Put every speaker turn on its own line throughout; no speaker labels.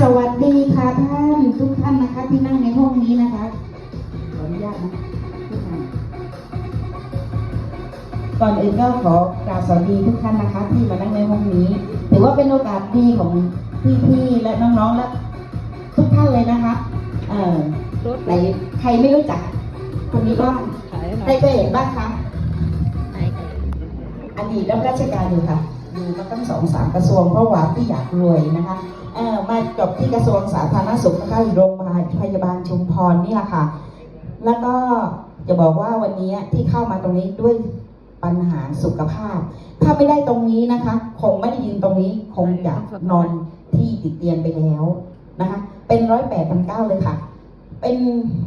สวัสดีค่ะท่านทุกท่านนะคะที่นั่งในห้องนี้นะคะขออนุญาตนะทุกท่านก่อนอื่นก็ขอกราบสวัสดีทุกท่านนะคะ ที่มานั่งในห้องนี้ ถือว่าเป็นโอกาสดีของพี่ๆและน้องๆและทุกท่านเลยนะคะ เออไหนใครไม่รู้จักคนนี้บ้างใครเคยเห็นบ้างคะอดีตรับราชการอยู่ค่ะ อยู่มาตั้งสองสามกระทรวงเพราะว่าพี่อยากรวยนะคะเออมาจบที่กระทรวงสาธารณสุขนะคะโรงพยาบาลชุมพรนี่แหละค่ะ แล้วก็จะบอกว่าวันนี้ที่เข้ามาตรงนี้ด้วยปัญหาสุขภาพ ถ้าไม่ได้ตรงนี้นะคะ คงไม่ได้ยืนตรงนี้ คงจะนอนที่ติดเตียงไปแล้วนะคะ เป็นร้อยแปดพันเก้าเลยค่ะ เป็น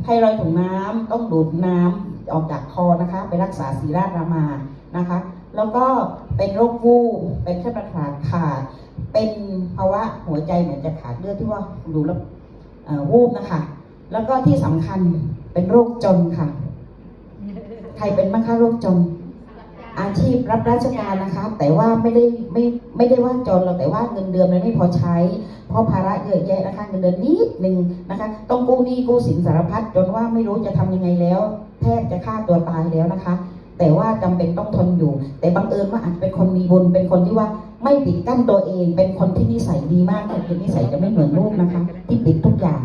ไทรอยด์ถุงน้ำต้องดูดน้ำออกจากคอนะคะ ไปรักษาศีราชรามานะคะ แล้วก็เป็นโรควูบเป็นแค่ประสาทขาด เป็นภาวะหัวใจเหมือนจะขาดเลือดที่ว่าดูแล้วอ่อวูบนะคะ แล้วก็ที่สำคัญเป็นโรคจนค่ะ ใครเป็นบ้างคะโรคจน อาชีพรับราชการนะคะ แต่ว่าไม่ได้ไม่ไม่ได้ว่าจนหรอกแต่ว่าเงินเดือนมันไม่พอใช้ เพราะภาระเยอะแยะนะคะเงินเดือนนิดหนึ่งนะคะ ต้องกู้หนี้กู้สินสารพัดจนว่าไม่รู้จะทำยังไงแล้ว แทบจะฆ่าตัวตายแล้วนะคะ แต่ว่าจำเป็นต้องทนอยู่ แต่บังเอิญว่าอาจเป็นคนมีบุญ เป็นคนที่ว่าไม่ปิดกั้นตัวเอง เป็นคนที่นิสัยดีมากแต่คือนิสัยจะไม่เหมือนลูกนะคะ ที่ปิดทุกอย่าง